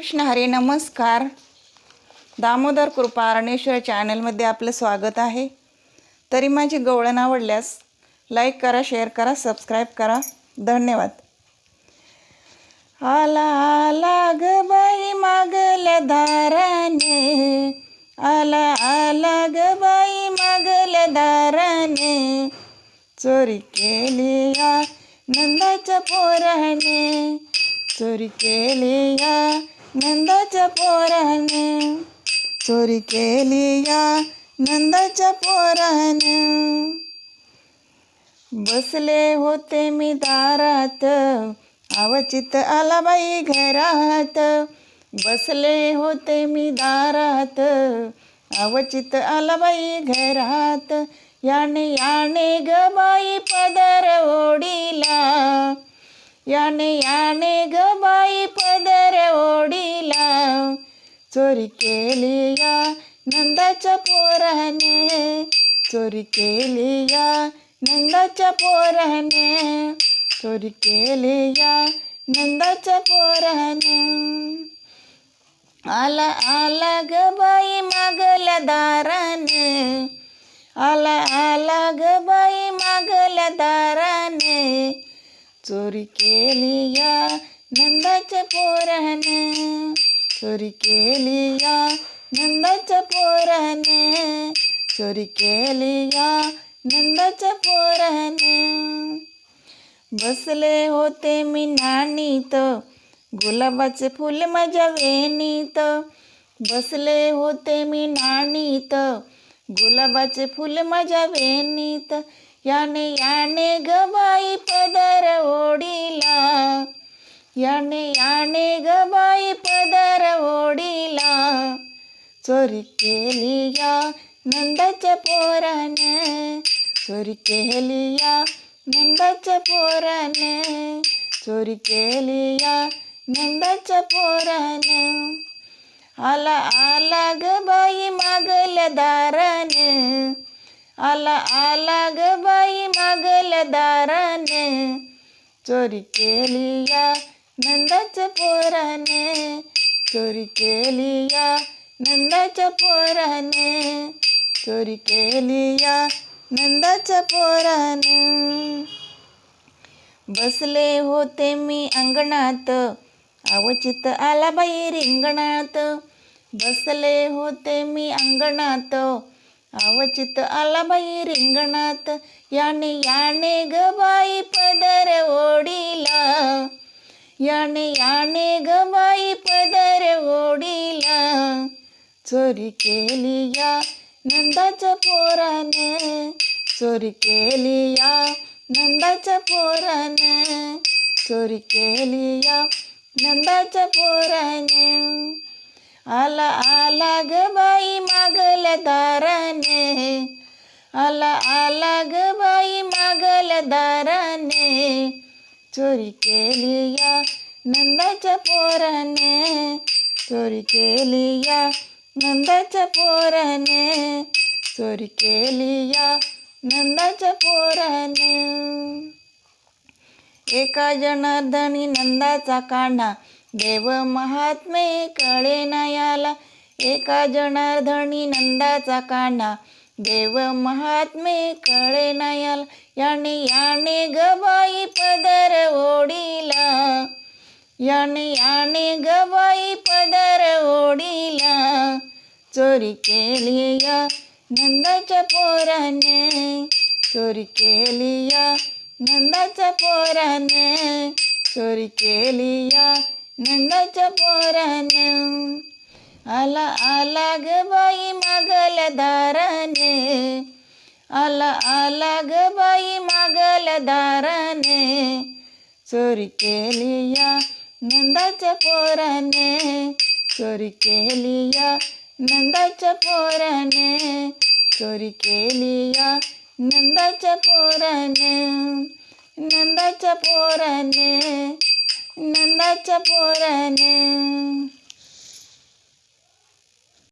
कृष्ण हरे नमस्कार. दामोदर कृपा अरणेश्वर चॅनलमध्ये आपलं स्वागत आहे. तरी माझी गवळण आवडल्यास लाईक करा शेअर करा सबस्क्राईब करा. धन्यवाद. आला आला ग बाई मागल्या दाराने. आला आला ग बाई मागल्या दाराने. चोरी केली या नंदाच्या पोराने. चोरी केली या नंदाच्या पोराने चोरी केली या नंदाच्या पोरानं. बसले होते मी दारात आवचित आला बाई घरात. बसले होते मी दारात आवचित आला बाई घरात. याने याने ग बाई पदर ओढिला याने याने चोरी केली या नंदाच्या पोराने. चोरी केली या नंदाच्या पोराने. चोरी केली या नंदाच्या पोराने. आला आला ग बाई मागल्या दाराने. आला आला ग बाई मागल्या दाराने. चोरी केली या नंदाच्या पोराने. चोरी केली या नंदाच्या पोराने. चोरी केली या नंदाच्या पोराने. बसले होते मी नाणीत गुलाबाचे फुल माझ्या वेणीत. बसले होते मी नाणीत गुलाबाचे फुले माझ्या वेणीत. याने याने ग बाई पदर ओढीला. याने याने ग चोरी केली या नंदाच्या पोराने. चोरी केली या नंदाच्या पोराने. चोरी केली या नंदाच्या पोराने. आला आला ग बाई मागल्या दाराने. आला आला ग बाई मागल्या दाराने. चोरी केली या नंदाच्या पोराने. चोरी केली या नंदाच्या पोराने चोरी केली या नंदाच्या पोराने. बसले होते मी अंगणात अवचित आला बाई रिंगणात. बसले होते मी अंगणात अवचित आला बाई रिंगणात. याने याने ग बाई पदर ओढीला. याने याने ग बाई पदर चोरी केली या नंदाच्या पोराने. चोरी केली या नंदाच्या पोराने. चोरी केली या नंदाच्या पोराने. आला आला ग बाई मागल्या दाराने. आला आला ग बाई मागल्या दाराने. चोरी केली या नंदाच्या पोराने. चोरी केली या नंदाच्या पोराने चोरी केली या नंदाच्या पोराने. एका जनार्दनी नंदाचा काढा देव महात्मे कळे नायाला एका जनार्दनी नंदाचा काढा देव महात्मे कळे नायाला याने याने गबाई पदर ओढीला. याने याने गबाई पदर ओढी चोरी केली या नंदाच्या पोराने. चोरी केली या नंदाच्या पोराने. चोरी केली या नंदाच्या पोराने. आला आला ग बाई मागल्या दाराने. आला आला ग बाई मागल्या दाराने. चोरी केली या नंदाच्या पोराने. चोरी केली या नंदाच्या पोराने चोरी केली या नंदाच्या पोराने नंदाच्या पोराने नंदाच्या पोराने